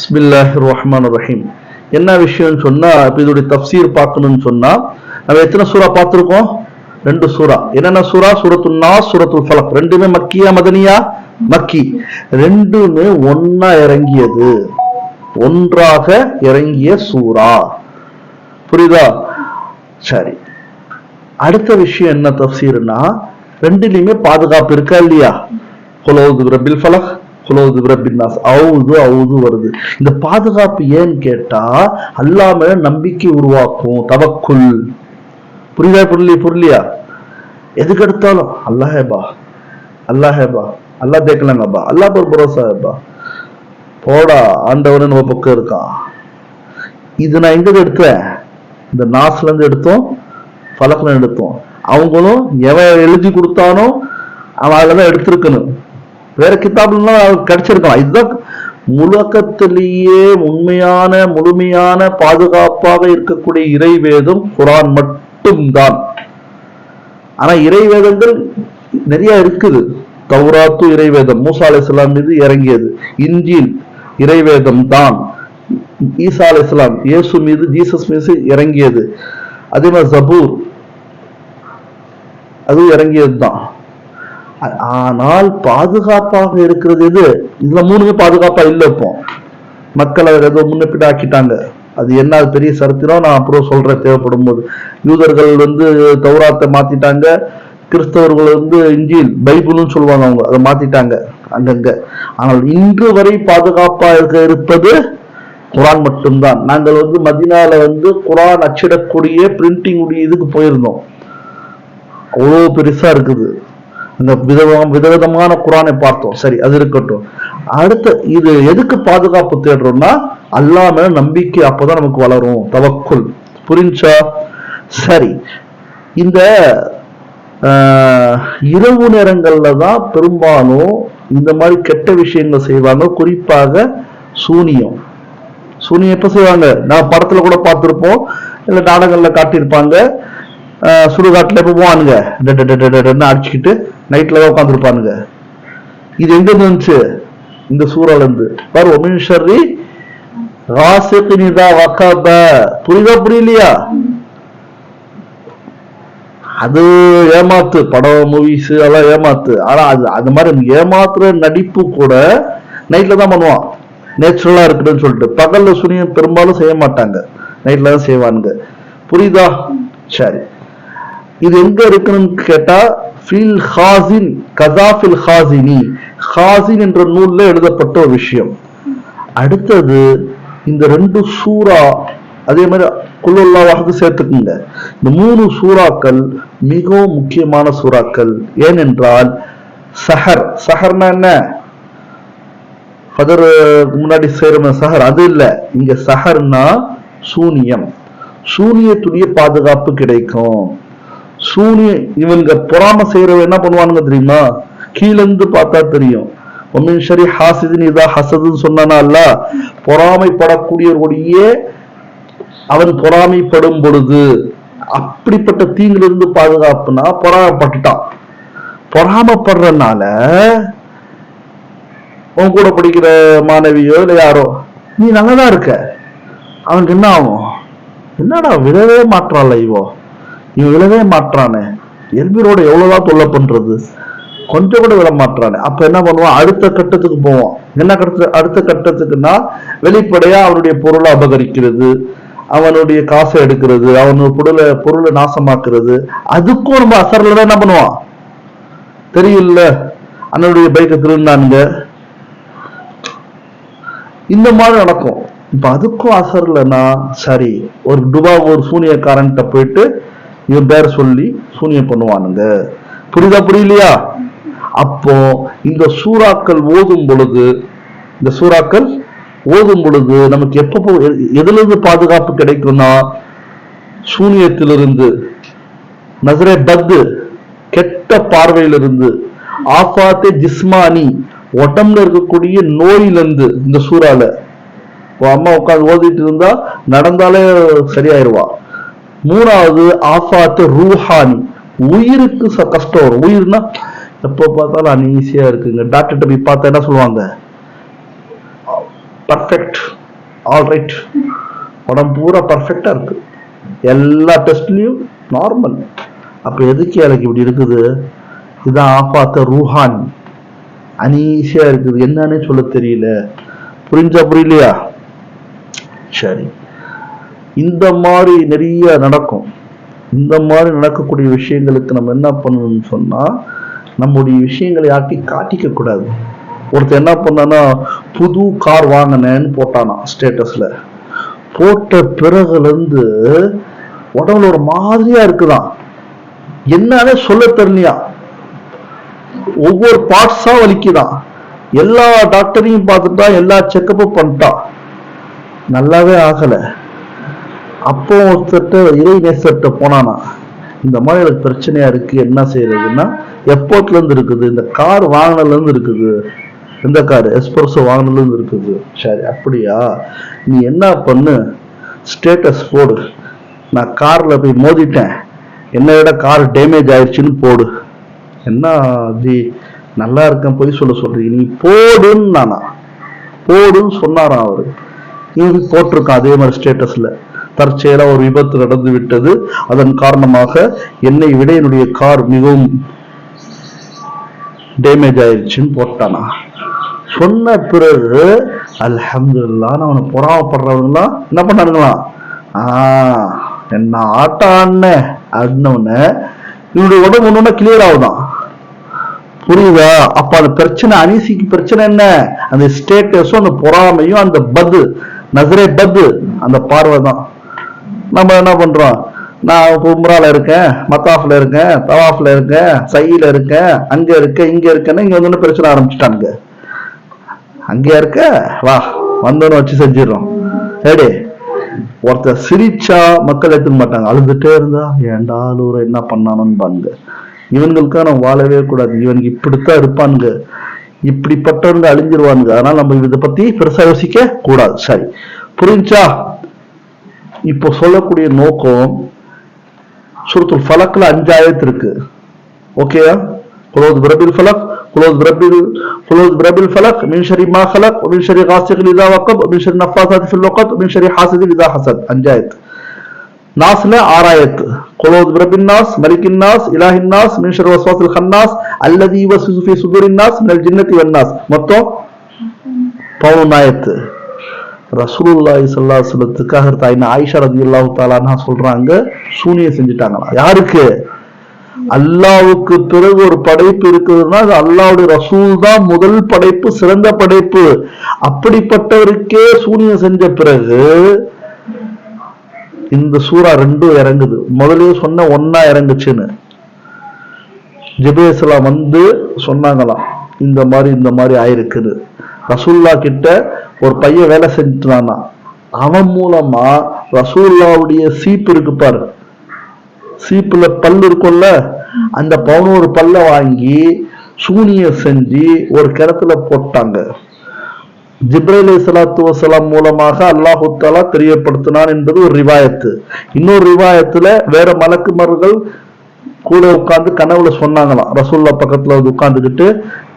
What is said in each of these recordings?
பிஸ்மில்லாஹ் ரஹ்மான் ரஹீம் என்ன விஷயம்னு சொன்னா இப்போ இதோடைய தப்சீர் பார்க்கணும்னு சொன்னா நம்ம எத்தனை சூறா பார்த்துருக்கோம்? ரெண்டு சூறா. என்னென்ன சூறா? சூரத்து நாஸ் சூரத்து ஃபலக். ரெண்டுமே மக்கியா மதனியா? மக்கி. ரெண்டுமே ஒன்னா இறங்கியது. ஒன்றாக இறங்கிய சூறா. புரியுதா? சரி. அடுத்த விஷயம் என்ன தப்சீர்னா ரெண்டுலையுமே பாதுகாப்பு இருக்கா இல்லையா? குலோது ரபில் ஃபலக். சுலோது பிரபின்னாஸ் அவுது அவுது வருது. இந்த பாதுகாப்பு ஏன்னு கேட்டா அல்லாம நம்பிக்கை உருவாக்கும். தவக்குள் புரியுதா புரியல புரியலையா? எதுக்கு எடுத்தாலும் அல்லாஹேபா அல்லாஹேபா அல்லா தேக்கலாங்கப்பா அல்லா பொரு பரோசாப்பா போடா ஆண்டவன் நம்ம பக்கம் இருக்கான் இது நான் எங்க எடுத்தேன்? இந்த நாஸ்ல இருந்து எடுத்தோம் பழக்கம் எடுத்தோம். அவங்களும் எவன் எழுதி கொடுத்தானோ அவன் அதெல்லாம் எடுத்திருக்கணும். வேற கிதாபுலாம் கிடைச்சிருக்கலாம். இதுதான் முழக்கத்திலேயே உண்மையான முழுமையான பாதுகாப்பாக இருக்கக்கூடிய இறைவேதம் குரான் மட்டும்தான். ஆனா இறைவேதங்கள் நிறைய இருக்குது. தௌராத்து இறைவேதம் மூசா அலைஹிஸ்ஸலாம் மீது இறங்கியது. இஞ்சில் இறைவேதம் தான். ஈசா இஸ்லாம் இயேசு மீது ஜீசஸ் மீது இறங்கியது. அதே மாதிரி ஜபூர் அதுவும் இறங்கியது தான் ஆனால் பாதுகாப்பாக இருக்கிறது எது? இதுல மூணுமே பாதுகாப்பா இல்லை இப்போ. மக்களை ஏதோ முன்னப்பிட்டு ஆக்கிட்டாங்க அது என்ன அது பெரிய சரித்திரம் நான் அப்புறம் சொல்றேன் தேவைப்படும் போது யூதர்கள் வந்து தௌராத்தை மாத்திட்டாங்க. கிறிஸ்தவர்கள் வந்து இஞ்சில் பைபிள்னு சொல்லுவாங்க அவங்க. அதை மாத்திட்டாங்க அங்கங்க. ஆனால் இன்று வரை பாதுகாப்பா இருக்க இருப்பது குரான் மட்டும்தான். நாங்கள் வந்து மதினால வந்து குரான் அச்சிடக்கூடிய பிரிண்டிங் உடைய இதுக்கு போயிருந்தோம். அவ்வளோ பெருசா இருக்குது. அந்த விதவிதம் விதவிதமான குரானை பார்த்தோம். சரி அது இருக்கட்டும். அடுத்த இது எதுக்கு பாதுகாப்பு தேடுறோம்னா அல்லாஹ் மேல நம்பிக்கை அப்பதான் நமக்கு வளரும். தவக்குள் புரிஞ்சா? சரி. இந்த ஆஹ், இரவு நேரங்கள்ல தான் பெரும்பாலும் இந்த மாதிரி கெட்ட விஷயங்கள் செய்வாங்க. குறிப்பாக சூனியம். சூனியம் எப்ப செய்வாங்க? நான் படத்துல கூட பார்த்திருப்போம். இல்ல நாடகங்கள்ல காட்டியிருப்பாங்க. சுடுகாட்டுல எப்ப போவானுங்க. அடிச்சுக்கிட்டு நைட்ல தான் உட்காந்துருப்பானுங்க இது எங்க இருந்துச்சு? இந்த சூறால இருந்து. பாரு ஒமின்ஷரி ஷர்ரி ராசிகின் இதா புரியுதா புரியலையா? அது ஏமாத்து. படம் மூவிஸ் அதெல்லாம் ஏமாத்து. ஆனா அது அது மாதிரி ஏமாத்துற நடிப்பு கூட நைட்ல தான் பண்ணுவான். நேச்சுரலா இருக்குதுன்னு சொல்லிட்டு. பகல்ல சுனியம் பெரும்பாலும் செய்ய மாட்டாங்க. நைட்ல தான் செய்வானுங்க. புரியுதா? சரி. இது எங்க இருக்குன்னு கேட்டா ஃபில் ஹாசின் கதாஃபில் ஹாசினி ஹாசின் என்ற நூல்ல எழுதப்பட்ட ஒரு விஷயம். அடுத்தது இந்த ரெண்டு சூறா அதே மாதிரி குல்லுல்லாவாக சேர்த்துக்குங்க. இந்த மூணு சூறாக்கள் மிகவும் முக்கியமான சூறாக்கள். ஏனென்றால் சஹர். சஹர்னா என்ன? பதர் முன்னாடி சேரும் சஹர். அது இல்ல. இங்க சஹர்னா சூனியம். சூனியத்துடைய பாதுகாப்பு கிடைக்கும். சூனிய இவங்க பொறாம செய்யறவ என்ன பண்ணுவானுங்க தெரியுமா? கீழ இருந்து பார்த்தா தெரியும். ஒமின் ஷரி ஹாசிதின் இதா ஹசதுன்னு சொன்னானா அல்ல பொறாமைப்படக்கூடியவர்களுடைய அவன் பொறாமைப்படும் பொழுது அப்படிப்பட்ட தீங்கிலிருந்து பாதுகாப்புனா பொறாமப்பட்டுட்டான். பொறாமப்படுறதுனால உன் கூட படிக்கிற மாணவியோ இல்லை யாரோ நீ நல்லதா இருக்க. அவனுக்கு என்ன ஆகும்? என்னடா விடவே மாற்றான்ல இவோ. இவன் விழவே மாற்றானே எல்பிரோட எவ்வளவுதான் தொல்லை பண்றது? கொஞ்சம் கூட விட மாற்றானே அப்ப என்ன பண்ணுவான்? அடுத்த கட்டத்துக்கு போவான். என்ன கட்டத்து அடுத்த கட்டத்துக்குன்னா வெளிப்படையா அவனுடைய பொருளை அபகரிக்கிறது அவனுடைய காசை எடுக்கிறது அவனோட பொருளை பொருளை நாசமாக்குறது. அதுக்கும் ரொம்ப அசரில் என்ன பண்ணுவான்? தெரியல. அண்ணனுடைய பைக்கை திருநானுங்க இந்த மாதிரி நடக்கும். இப்ப அதுக்கும் அசர்லன்னா சரி ஒரு டுபா ஒரு சூனியக்காரன்கிட்ட போயிட்டு இவன் பேர் சொல்லி சூனியம் பண்ணுவானுங்க. புரியுதா புரியலையா? அப்போ இந்த சூறாக்கள் ஓதும் பொழுது இந்த சூறாக்கள் ஓதும் பொழுது நமக்கு எப்போ போ- எதுல பாதுகாப்பு கிடைக்கும்னா சூனியத்திலிருந்து நசரே பத்து கெட்ட பார்வையிலிருந்து ஆஃபாத்தே ஜிஸ்மானி உடம்புல இருக்கக்கூடிய நோயிலிருந்து இந்த சூறால. அம்மா உட்காந்து ஓதிட்டு இருந்தா நடந்தாலே சரியாயிருவா. மூணாவது ஆஃபாத்து ரூஹானி. உயிருக்கு ச- கஷ்டம் வரும். உயிர்னா எப்போ பார்த்தாலும் அன்ஈஸியா இருக்குங்க. டாக்டர்கிட்ட போய் பார்த்தா என்ன சொல்லுவாங்க? பர்ஃபெக்ட் ஆல் ரைட் உடம்பு பூரா பர்ஃபெக்டாக இருக்கு. எல்லா டெஸ்ட்லேயும் நார்மல் அப்போ எதுக்கு எனக்கு இப்படி இருக்குது? இதான் ஆபாத்த ரூஹான். அனீசியா இருக்குது. என்னன்னு சொல்ல தெரியல. புரிஞ்சா புரியலையா? சரி. இந்த மாதிரி நிறைய நடக்கும். இந்த மாதிரி நடக்கக்கூடிய விஷயங்களுக்கு நம்ம என்ன பண்ணணும்னு சொன்னால் நம்முடைய விஷயங்களை யார்ட்டையும் காட்டிக்க கூடாது. ஒருத்தர் என்ன பண்ணானா புது கார் வாங்கினேன்னு போட்டானா ஸ்டேட்டஸில். போட்ட பிறகுலேருந்து உடம்புல ஒரு மாதிரியா இருக்குதான். என்னன்னு சொல்ல தெரியலையா ஒவ்வொரு பார்ட்ஸா வலிக்குதான். எல்லா டாக்டரையும் பார்த்துட்டான் எல்லா செக்கப்பும் பண்ணிட்டான் நல்லாவே ஆகலை. அப்போ ஒருத்தர்கிட்ட இறை நேசர்கிட்ட போனானா இந்த மாதிரி எனக்கு பிரச்சனையா இருக்கு என்ன செய்யறதுன்னா எப்போட்ல இருந்து இருக்குது இந்த கார் வாங்கினதுல இருந்து இருக்குது. எந்த கார் எஸ்பிரஸோ வாங்கினதுல இருந்து இருக்குது. சரி அப்படியா? நீ என்ன பண்ணு? ஸ்டேட்டஸ் போடு. நான் கார்ல போய் மோதிட்டேன். என்னை விட கார் டேமேஜ் ஆயிடுச்சுன்னு போடு. என்ன ஜி நல்லா இருக்கேன் போய் சொல்ல சொல்றீங்க நீ போடுன்னு நானா. போடுன்னு சொன்னாராம் அவரு. இவங்க போட்டிருக்கான் அதே மாதிரி ஸ்டேட்டஸ்ல தற்செயலாக ஒரு விபத்து நடந்து விட்டது. அதன் காரணமாக என்னை விட என்னுடைய கார் மிகவும் டேமேஜ் ஆயிடுச்சுன்னு போட்டானா. சொன்ன பிறகு அல்ஹம்துல்லான்னு அவனை பொறாமப்படுறவங்களாம் என்ன பண்ணானுங்களாம்? ஆஹ் என்ன ஆட்டம் ஆடின இவனுடைய உடம்பு ஒண்ணு கிளியர் ஆகுதான். புரியுதா? அப்ப அந்த பிரச்சனை அனிசிக்கு பிரச்சனை என்ன? அந்த ஸ்டேட்டஸும் அந்த பொறாமையும் அந்த பது நசரே பது அந்த பார்வை தான் நம்ம என்ன பண்றோம்? நான் இப்போ உம்ரால இருக்கேன் மத்தாஃப்ல இருக்கேன் தவாஃப்ல இருக்கேன் சையில இருக்கேன் அங்க இருக்கேன் இங்க இருக்கேன்னு இங்க வந்து பிரச்சனை ஆரம்பிச்சுட்டானுங்க. அங்கேயா இருக்க? வா வந்தோன்னு வச்சு செஞ்சிடறோம். ஏடி ஒருத்தர் சிரிச்சா மக்கள் எடுத்துக்க மாட்டாங்க. அழுதுட்டே இருந்தா ஏன்டா அழுவுற என்ன பண்ணானோன்னு பாருங்க. இவங்களுக்காக நம்ம வாழவே கூடாது. இவனுக்கு இப்படித்தான் இருப்பானுங்க. இப்படிப்பட்டவங்க அழிஞ்சிருவானுங்க. அதனால நம்ம இதை பத்தி பெருசா யோசிக்க கூடாது. சரி. புரிஞ்சா? இப்போ சொல்லக்கூடிய நோக்கம் சுருத்துல் ஃபலக்ல அஞ்சு ஆயத்து இருக்கு ஓகேயா குலோத் பிரபில் ஃபலக் குலோத் பிரபில் குலோத் பிரபில் ஃபலக் மின் ஷரி மா ஃபலக் மின் ஷரி காசிக் லிதா வக்கப் மின் ஷரி நஃபாசாத் ஃபில் வக்கத் மின் ஷரி ஹாசித் லிதா ஹசத் அஞ்சு ஆயத்து நாஸ்ல ஆறாயத்து குலோத் பிரபின் நாஸ் மலிக்கின் நாஸ் இலாஹின் நாஸ் மின் ஷரி வஸ்வாசில் ஹன்னாஸ் அல்லதி வசுஃபி சுதுரின் நாஸ் மினல் ஜின்னத்தி வன்னாஸ் மொத்தம் பவுன் ஆயத்து ரசூலுல்லாஹி ஸல்லல்லாஹு அலைஹி வஸல்லத்துக்காக தாயின ஆயிஷா ரலியல்லாஹு தஆலா சொல்றாங்க சூனியம் செஞ்சுட்டாங்களாம் யாருக்கு? அல்லாவுக்கு பிறகு ஒரு படைப்பு இருக்குதுன்னா அது அல்லாவுடைய ரசூல் தான் முதல் படைப்பு சிறந்த படைப்பு. அப்படிப்பட்டவருக்கே சூனியம் செஞ்ச பிறகு இந்த சூறா ரெண்டும் இறங்குது. முதலே சொன்ன ஒன்னா இறங்குச்சுன்னு. ஜிபேஸ்லாம் வந்து சொன்னாங்களாம் இந்த மாதிரி இந்த மாதிரி ஆயிருக்குது ரசூல்லா கிட்ட ஒரு பையன் வேலை செஞ்சுட்டானா அவன் மூலமா ரசூல்லாவுடைய சீப்பு இருக்கு பாரு. சீப்புல பல் இருக்கும்ல அந்த பதினோரு பல்ல வாங்கி சூனிய செஞ்சு ஒரு கிணத்துல போட்டாங்க. ஜிப்ரேலி சலாத்து வசலாம் மூலமாக அல்லாஹு தாலா தெரியப்படுத்தினான் என்பது ஒரு ரிவாயத்து. இன்னொரு ரிவாயத்துல வேற மலக்குமர்கள் கூட உட்கார்ந்து கனவுல சொன்னாங்களாம். ரசூல்லா பக்கத்துல வந்து உட்கார்ந்துக்கிட்டு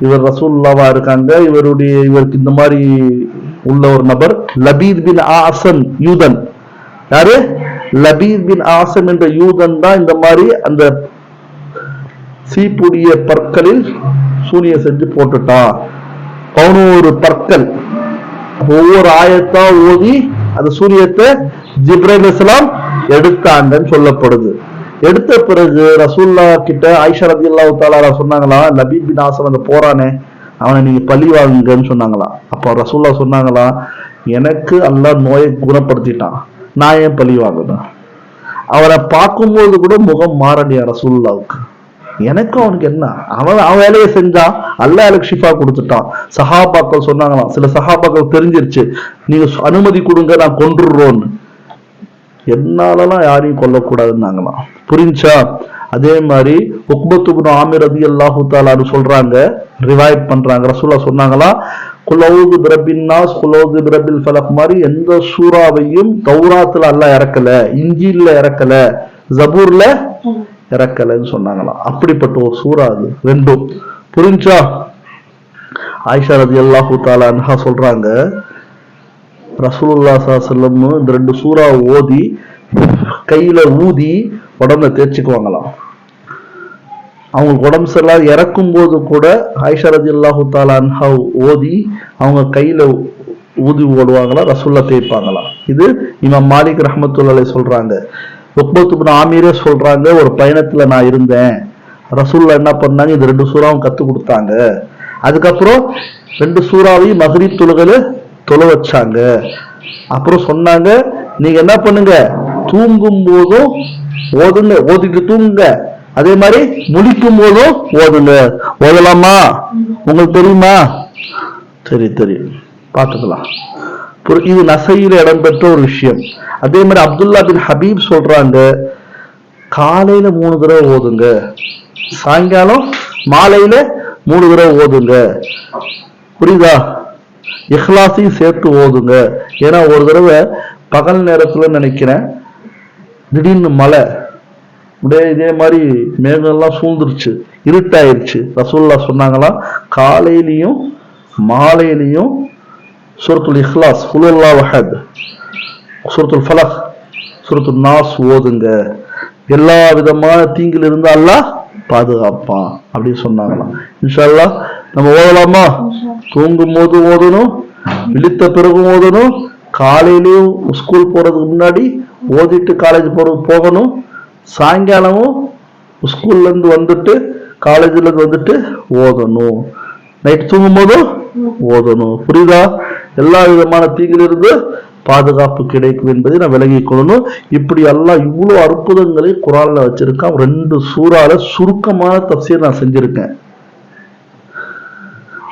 இவர் ரசூல்லாவா இருக்காங்க. இவருடைய இவருக்கு இந்த மாதிரி உள்ள ஒரு நபர் லபீத் பின் ஆசன் யூதன். யாரு? லபீத் பின் ஆசன் என்ற யூதன் தான் இந்த மாதிரி அந்த சீப்புடைய பற்களில் சூனிய செஞ்சு போட்டுட்டான். பதினோரு பற்கள். ஒவ்வொரு ஆயத்தா ஓதி அந்த சூரியத்தை ஜிப்ரேல் இஸ்லாம் எடுத்தாங்கன்னு சொல்லப்படுது. எடுத்த பிறகு ரசூல்லா கிட்ட ஐஷா ரதி அல்லாஹ் சொன்னாங்களா லபீப் பின் ஆசம் அந்த போறானே அவனை நீங்க பழி வாங்குங்கன்னு சொன்னாங்களாம் அப்போ ரசூல்லா சொன்னாங்களா எனக்கு அல்லா நோயை குணப்படுத்திட்டான் நான் ஏன் பழி வாங்கணும் அவரை பார்க்கும்போது கூட முகம் மாறலையா ரசூல்லாவுக்கு எனக்கும் அவனுக்கு என்ன? அவன் அவன் வேலையை செஞ்சான் அல்ல எனக்கு ஷிஃபா கொடுத்துட்டான். சஹாபாக்கள் சொன்னாங்களாம் சில சஹாபாக்கள் தெரிஞ்சிருச்சு நீங்க அனுமதி கொடுங்க நான் கொன்றுறோன்னு. என்னாலலாம் யாரையும் கொல்லக்கூடாதுன்னாங்களாம் புரிஞ்சா? அதே மாதிரி உக்பத்துபுன் ஆமிர் அதி அல்லாஹு தாலான்னு சொல்றாங்க ரிவைவ் பண்றாங்க. ரசூலா சொன்னாங்களா குலௌது பிரபின் நாஸ் பிரபில் ஃபலக் மாதிரி எந்த சூறாவையும் தௌராத்துல அல்லாஹ் இறக்கல இஞ்சியில இறக்கல ஜபூர்ல இறக்கலைன்னு சொன்னாங்களாம் அப்படிப்பட்ட ஒரு சூறா அது ரெண்டும். புரிஞ்சா? ஆயிஷா ரதி அல்லாஹு தாலா சொல்றாங்க ரசூலுல்லா செல்லம் இந்த ரெண்டு சூறா ஓதி கையில ஊதி உடம்பை தேய்ச்சிக்குவாங்களாம். அவங்களுக்கு உடம்பு சரியில்லாத இறக்கும் போது கூட ஆயிஷா ரதி அல்லாஹு தாலா ஓதி அவங்க கையில ஊதி ஓடுவாங்களா ரசூல்லா தேய்ப்பாங்களாம் இது இமாம் மாலிக் ரஹமத்துல்லாலே சொல்றாங்க. உக்பத்துபின் ஆமீரே சொல்றாங்க ஒரு பயணத்துல நான் இருந்தேன். ரசூல்லா என்ன பண்ணாங்க இது ரெண்டு சூறாவும் கத்து கொடுத்தாங்க. அதுக்கப்புறம் ரெண்டு சூறாவையும் மகரீப் தொழுகல தொலை வச்சாங்க. அப்புறம் சொன்னாங்க நீங்க என்ன பண்ணுங்க? தூங்கும் போதும் ஓதுங்க. ஓதிட்டு தூங்குங்க. அதே மாதிரி முழிக்கும் போதும் ஓதுங்க. ஓதலாமா? உங்களுக்கு தெரியுமா? சரி தெரியும் பார்த்துக்கலாம். இது நசையில இடம்பெற்ற ஒரு விஷயம். அதே மாதிரி அப்துல்லா பின் ஹபீப் சொல்றாங்க காலையில மூணு தடவை ஓதுங்க. சாயங்காலம் மாலையில மூணு தடவை ஓதுங்க. புரியுதா? இஹ்லாஸையும் சேர்த்து ஓதுங்க. ஏன்னா ஒரு தடவை பகல் நேரத்தில் நினைக்கிறேன் திடீர்னு மழை. அப்படியே இதே மாதிரி மேகம்லாம் சூழ்ந்துருச்சு. இருட்டாயிருச்சு. ரசூல்லா சொன்னாங்களாம் காலையிலையும் மாலையிலையும் சூரத்துல் இஹ்லாஸ் ஃபுலுல்லா வஹத். சூரத்துல் ஃபலக் சூரத்துல் நாஸ் ஓதுங்க. எல்லா விதமான தீங்கில் இருந்து அல்லாஹ் பாதுகாப்பான் அப்படின்னு சொன்னாங்களாம். இன்ஷா நம்ம ஓதலாமா? தூங்கும் போது ஓதணும் விழித்த பிறகு ஓதணும் காலையிலையும் ஸ்கூல் போறதுக்கு முன்னாடி ஓதிட்டு காலேஜ் போறது போகணும். சாயங்காலமும் ஸ்கூல்ல இருந்து வந்துட்டு காலேஜ்ல இருந்து வந்துட்டு ஓதணும். நைட் தூங்கும் போதும் ஓதணும். புரியுதா? எல்லா விதமான தீங்கிலிருந்து பாதுகாப்பு கிடைக்கும் என்பதை நான் விலகிக் கொள்ளணும். இப்படி எல்லாம் இவ்வளோ அற்புதங்களை குரான்ல வச்சிருக்கேன். ரெண்டு சூறால சுருக்கமான தப்சியை நான் செஞ்சிருக்கேன்.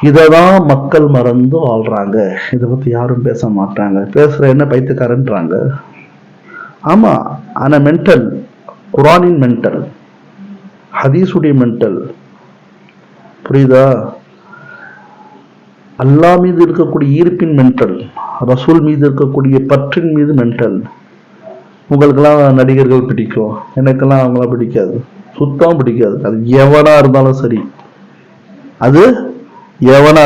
இதை தான் மக்கள் மறந்து வாழ்றாங்க இதை பற்றி யாரும் பேச மாட்டாங்க. பேசுகிற என்ன பைத்தியக்காரன்றாங்க? ஆமாம் ஆனால் மென்டல் குரானின் மென்டல் ஹதீஸுடைய மென்டல் புரியுதா? அல்லாஹ் மீது இருக்கக்கூடிய ஈர்ப்பின் மென்டல் ரசூல் மீது இருக்கக்கூடிய பற்றின் மீது மென்டல் உங்களுக்கெல்லாம் நடிகர்கள் பிடிக்கும். எனக்கெல்லாம் அவங்களாம் பிடிக்காது. சுத்தம் பிடிக்காது. அது எவனா இருந்தாலும் சரி. அது எவனா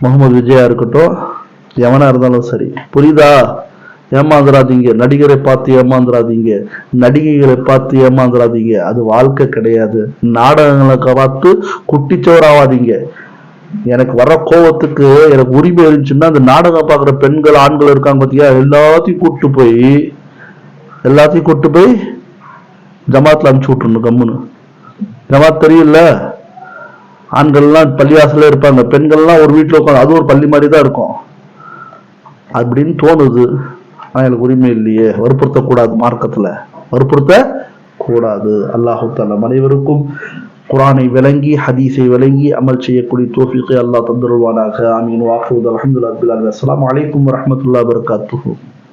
முகமது விஜயா இருக்கட்டும் எவனா இருந்தாலும் சரி புரியுதா? ஏமாந்துடாதீங்க நடிகரை பார்த்து ஏமாந்துடாதீங்க நடிகைகளை பார்த்து ஏமாந்துடாதீங்க அது வாழ்க்கை கிடையாது. நாடகங்களை பார்த்து குட்டிச்சோராவாதீங்க எனக்கு வர கோவத்துக்கு எனக்கு உரிமை இருந்துச்சுன்னா அந்த நாடகம் பார்க்குற பெண்கள் ஆண்கள் இருக்காங்க பார்த்தியா எல்லாத்தையும் கூப்பிட்டு போய் எல்லாத்தையும் கூப்பிட்டு போய் ஜமாத்தில் அனுப்பிச்சி விட்ருணும் கம்முன்னு. ஜமாத் தெரியல ஆண்கள்லாம் பள்ளிவாசல்ல இருப்பாங்க. பெண்கள்லாம் ஒரு வீட்டில் உட்காந்து அது ஒரு பள்ளி மாதிரி தான் இருக்கும். அப்படின்னு தோணுது. ஆனால் எனக்கு உரிமை இல்லையே. வற்புறுத்தக்கூடாது மார்க்கத்தில். வற்புறுத்த கூடாது அல்லாஹு தாலா அனைவருக்கும் குரானை விளங்கி ஹதீஸை விளங்கி அமல் செய்யக்கூடிய தோஃபிக்கு அல்லாஹ் தந்துருவானாக ஆமீன். வாக்குவது அலமதுல்லா அஸ்ஸலாமு அலைக்கும் வரமத்துல்லா வபரகாத்துஹு.